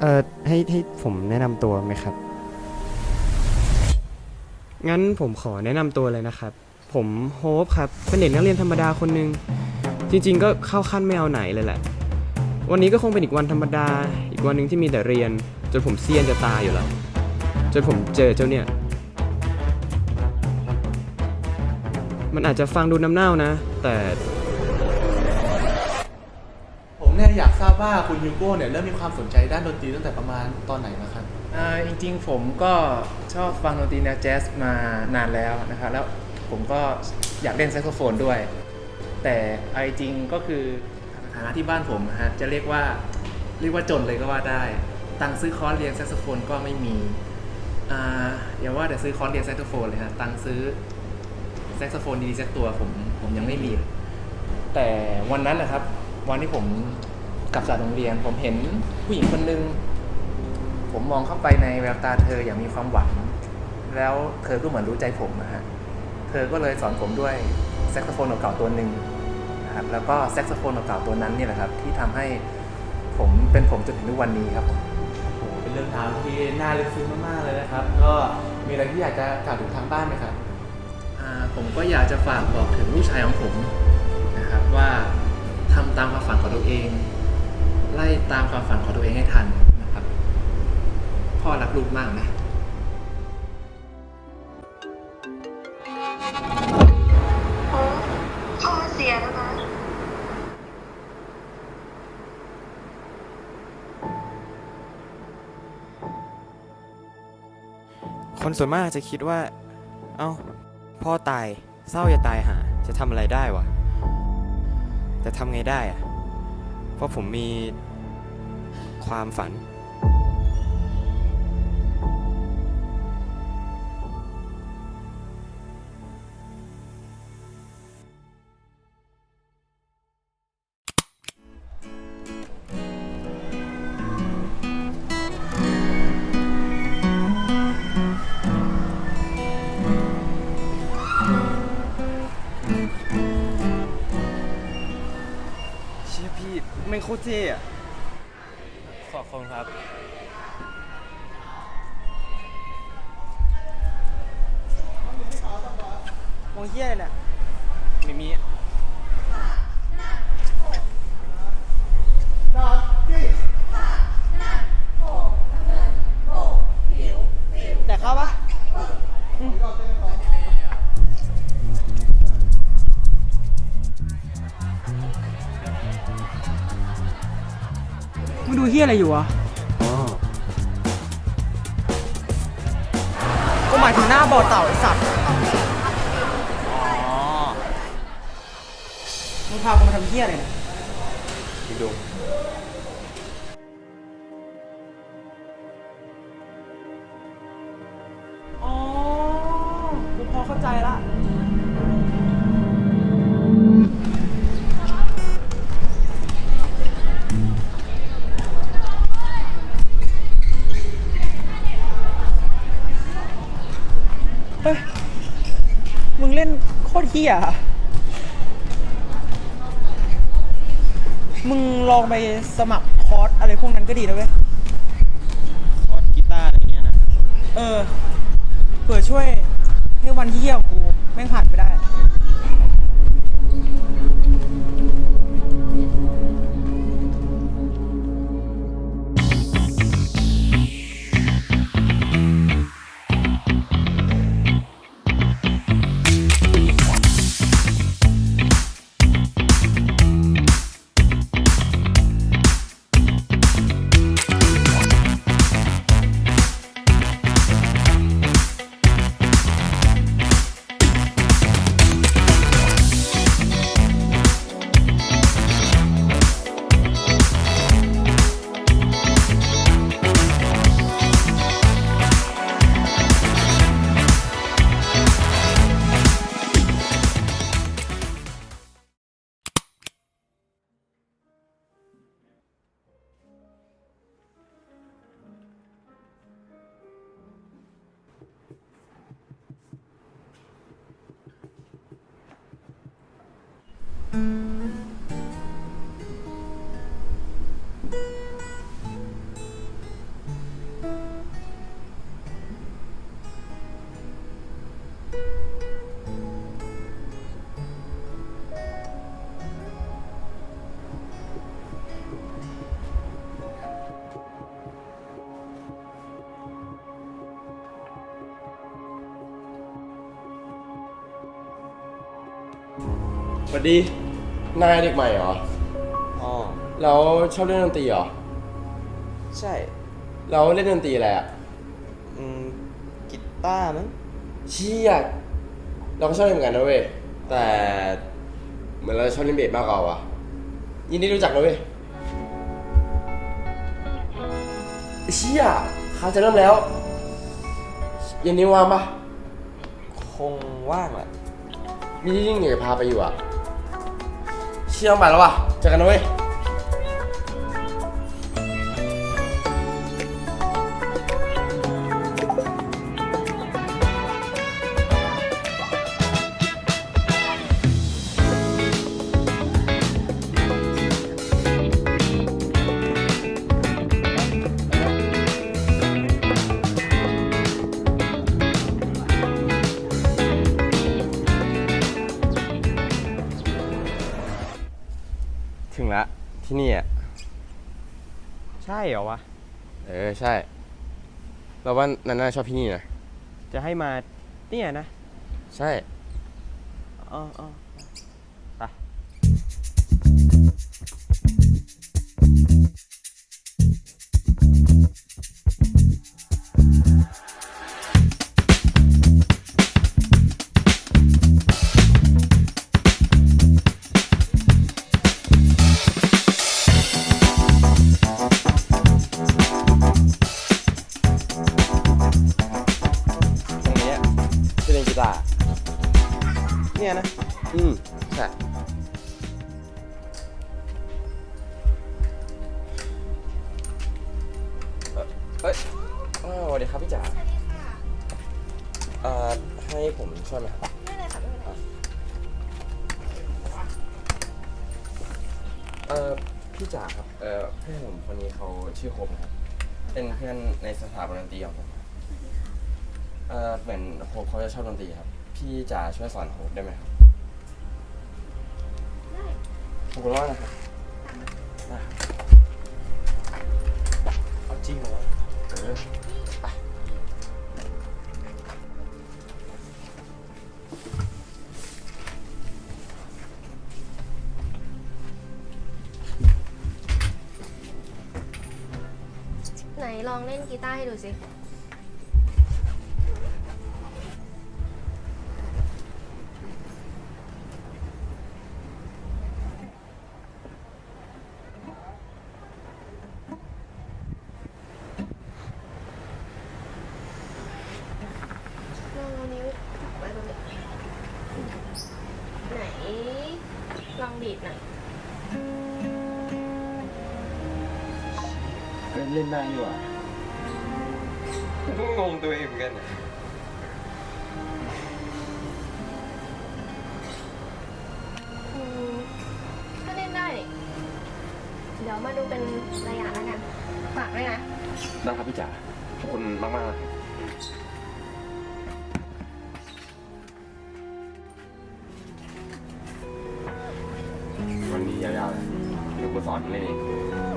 เอ่อให้ให้ผมแนะนำตัวไหมครับ งั้นผมขอแนะนำตัวเลยนะครับ ผมโฮปครับ เป็นเด็กนักเรียนธรรมดาคนหนึ่งจริง ๆ ก็เข้าขั้นไม่เอาไหนเลยแหละ วันนี้ก็คงเป็นอีกวันธรรมดา อีกวันหนึ่งที่มีแต่เรียน จนผมเซียนจะตายอยู่แล้ว จนผมเจอเจ้าเนี่ย มันอาจจะฟังดูน้ำเน่านะ แต่ อยากทราบว่าคุณฮิวโก้เนี่ยเริ่มมีความสนใจด้านดนตรีตั้งแต่ประมาณตอนไหนนะครับอ่าจริงๆผมก็ชอบฟังดนตรีแนวแจ๊สมานานแล้วนะครับแล้วผมก็อยากเล่นแซกโซโฟนด้วย แต่เอาจริงๆก็คือฐานะที่บ้านผมนะฮะจะเรียกว่าเรียกว่าจนเลยก็ว่าได้ ตังค์ซื้อคอร์สเรียนแซกโซโฟนก็ไม่มีอ่าอย่าว่าแต่ซื้อคอร์สเรียนแซกโซโฟนเลยฮะตังค์ซื้อแซกโซโฟนดีๆสักตัวผมผมยังไม่มี แต่วันนั้นนะครับวันที่ผม กลับจากโรงเรียน ผมเห็นผู้หญิงคนหนึ่งผมมองเข้าไปในแววตาเธออย่างมีความหวัง แล้วเธอก็เหมือนรู้ใจผมนะฮะ เธอก็เลยสอนผมด้วยแซกโซโฟนเก่าๆตัวหนึ่งนะครับแล้วก็แซกโซโฟนเก่าๆตัวนั้นเนี่ยแหละครับที่ทำให้ผมเป็นผมจนถึงทุกวันนี้ครับผมโอ้โหเป็นเรื่องราวที่น่าลึกซึ้งมากๆเลยนะครับ ก็มีอะไรที่อยากจะกล่าวถึงทางบ้านไหมครับอ่าผมก็อยากจะฝากบอกถึงลูกชายของผมนะครับว่าทำตามความฝันของตัวเอง ไล่ตามความฝันของตัวเองให้ทันนะครับ พ่อรักลูกมากนะ โอ้พ่อเสียแล้วนะ คนส่วนมากจะคิดว่า เอ้า พ่อตาย เศร้าจะตายหา จะทำอะไรได้วะ แต่ทำไงได้อะ เพราะผมมี ความฝัน เชี่ยพี่ไม่งโคตรเท่อะ มองเยี่ยเนี่ยมีมีแต่เข้าปะมึงดูเฮียอะไรอยู่วะ พากูมาทำเฮียอะไรเนี่ยดูดูอ๋อ กูพอเข้าใจละเฮ้ยมึงเล่นโคตรเฮียอะ มึงลองไปสมัครคอร์สอะไรพวกนั้นก็ดีนะเว้ย คอร์สกีตาร์อะไรเงี้ยนะ เออ เผื่อช่วยให้วันที่เที่ยวกูแม่งผ่านไปได้ สวัสดี นายเด็กใหม่เหรอ อ๋อ แล้วชอบเล่นดนตรีเหรอ ใช่ แล้วเล่นดนตรีอะไรอะอืม กีตาร์มั้ง เชี่ยเราก็ชอบเล่นเหมือนกันนะเว้ย แต่เหมือนเราชอบเล่นเบสมากกว่าว่ะ ยินดีรู้จักนะเว้ยเชี่ยเขาจะเริ่มแล้วเย็นนี้ว่างปะคงว่างแหละ มีที่ยิ่งอยากจะพาไปอยู่อะ เชี่ยต้องไปแล้วว่ะเจอกันนะเว้ย ที่นี่อะ ใช่เหรอวะ เออใช่ เราว่านันน่าชอบที่นี่นะ จะให้มาเนี่ยนะ ใช่ อ๋ออ๋อ เอ่อให้ผมช่วยไหมครับไม่เลยค่ะไม่เป็นไรเอ่อพี่จ๋าครับเอ่อเพื่อนผมคนนี้เขาชื่อโคมนะครับเป็นเพื่อนในสถาบันดนตรีของผมครับเอ่อเหมือนโฮปเขาจะชอบดนตรีครับ พี่จ๋าช่วยสอนโฮปได้ไหมครับได้ขอบคุณมากนะครับเอาจริงเหรอวะเออ ลองเล่นกีตาร์ให้ดูสิ ลองเอานิ้วไว้ตรงนี้ไหน ลองดีดหน่อย เล่นได้อยู่อะงงตัวเองเหมือนกันอืมก็เล่นได้นี่เดี๋ยวมาดูเป็นระยะแล้วกันฝากด้วยนะ ได้ครับพี่จ๋าขอบคุณมากมากๆเลยวันนี้ยาวๆเลยเดี๋ยวกูสอนเล่นเอง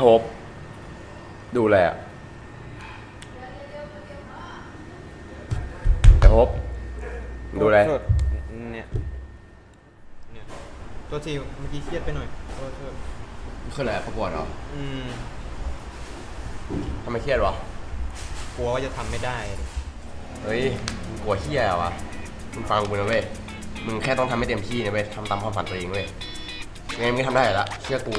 โฮปดูแลอะไอโฮปดูแลโทษเนี่ยเนี่ยตัวทีเมื่อกี้เครียดไปหน่อยโทษโทษคืออะไรประกวดเหรออืมทำไมเครียดวะกลัวว่าจะทำไม่ได้ เฮ้ยกลัวเฮียเหรอวะมึงฟังกูนะเว้ยมึงแค่ต้องทำให้เต็มที่นะเว้ยทำตามความฝันตัวเองเว้ยยังไงมึงก็ทำได้อยู่ละเชื่อกู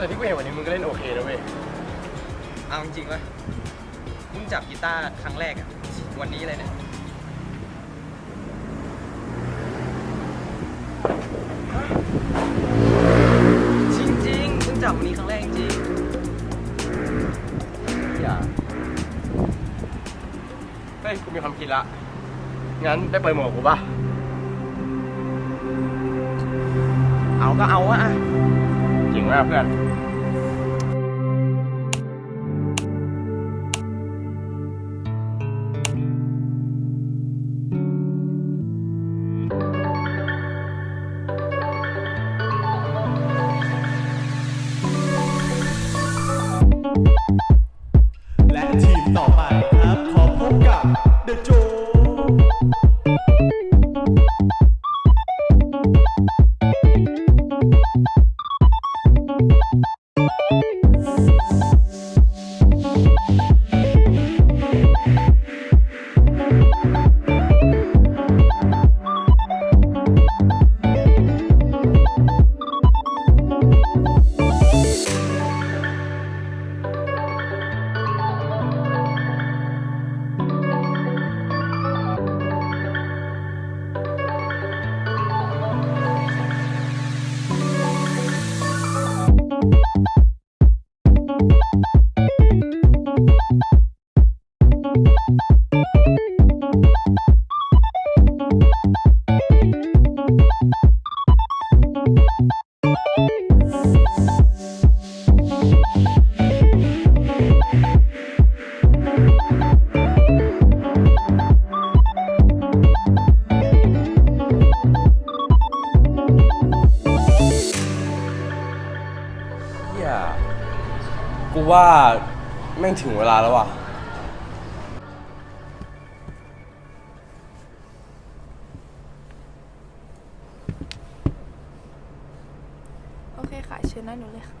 แต่ที่กูเห็นวันนี้มึงก็เล่นโอเคนะเว้ยเอาจริงๆว่ามึงจับกีตาร์ครั้งแรกอะวันนี้เลยเนี่ยจริงๆมึงจับวันนี้ครั้งแรกจริงอย่าเฮ้ยกูมีความคิดละ งั้นได้เปิดหมวกกูป่ะ เอาก็เอาอะจริงมากเพื่อน เคค่ะเชิญนั่งหนูเลยค่ะ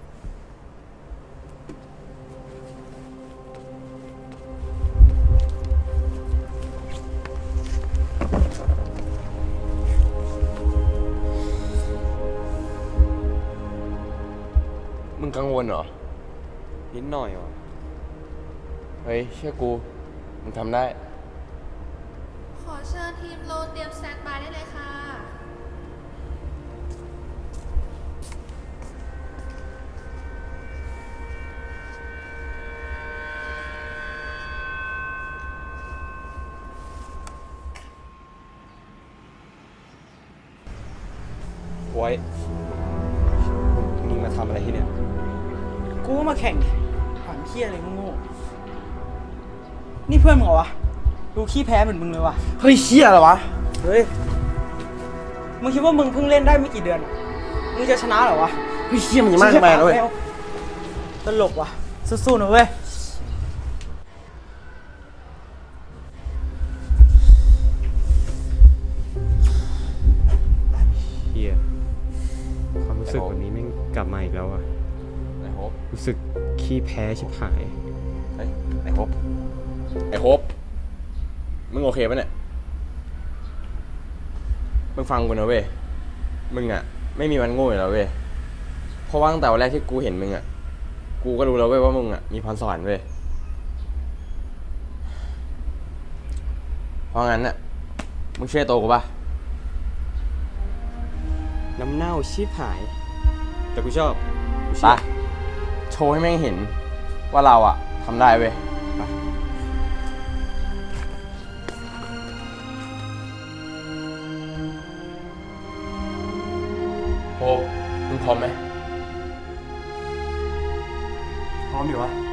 มึงกังวลเหรอ นิดหน่อยว่ะ เฮ้ย เชื่อกู มึงทำได้ ไว้ มึงมาทำอะไรที่เนี่ย กูก็มาแข่งถามเคี้ยอะไรโง่ๆนี่เพื่อนมึงเหรอวะ ดูขี้แพ้เหมือนมึงเลยวะเฮ้ยเชี่ยเหรอวะ เฮ้ย มึงคิดว่ามึงเพิ่งเล่นได้ไม่กี่เดือนอะมึงจะชนะเหรอวะเฮ้ยเชี่ยมันจะมากไปแล้วเว้ย ตลกว่ะสู้ๆนะเว้ย แพ้ชิบหาย เฮ้ยไอ้โฮปไอ้โฮปมึงโอเคปะเนี่ย มึงฟังกูนะเว้ย มึงอะไม่มีวันโง่อยู่แล้วเว้ย เพราะว่าตั้งแต่วันแรกที่กูเห็นมึงอะกูก็รู้แล้วเว้ยว่ามึงอะมีพรสวรรค์เว้ย เพราะงั้นอะมึงช่วยโตกูปะน้ำเน่าชิบหาย แต่กูชอบกูไปเชื่อโชว์ให้แม่งเห็น ว่าเราอะทำได้เว้ยไปโฮมึงพร้อมไหมพร้อมอยู่วะ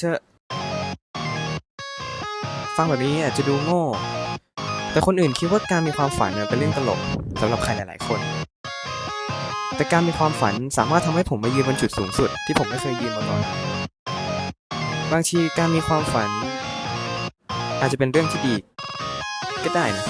เอาเถอะ ฟังแบบนี้อาจจะดูโง่ แต่คนอื่นคิดว่าการมีความฝันเนี่ยเป็นเรื่องตลกสำหรับใครหลาย ๆ คน แต่การมีความฝันสามารถทำให้ผมมายืนบนจุดสูงสุด ที่ผมไม่เคยยืนมาก่อน บางทีการมีความฝัน อาจจะเป็นเรื่องที่ดี ก็ได้นะ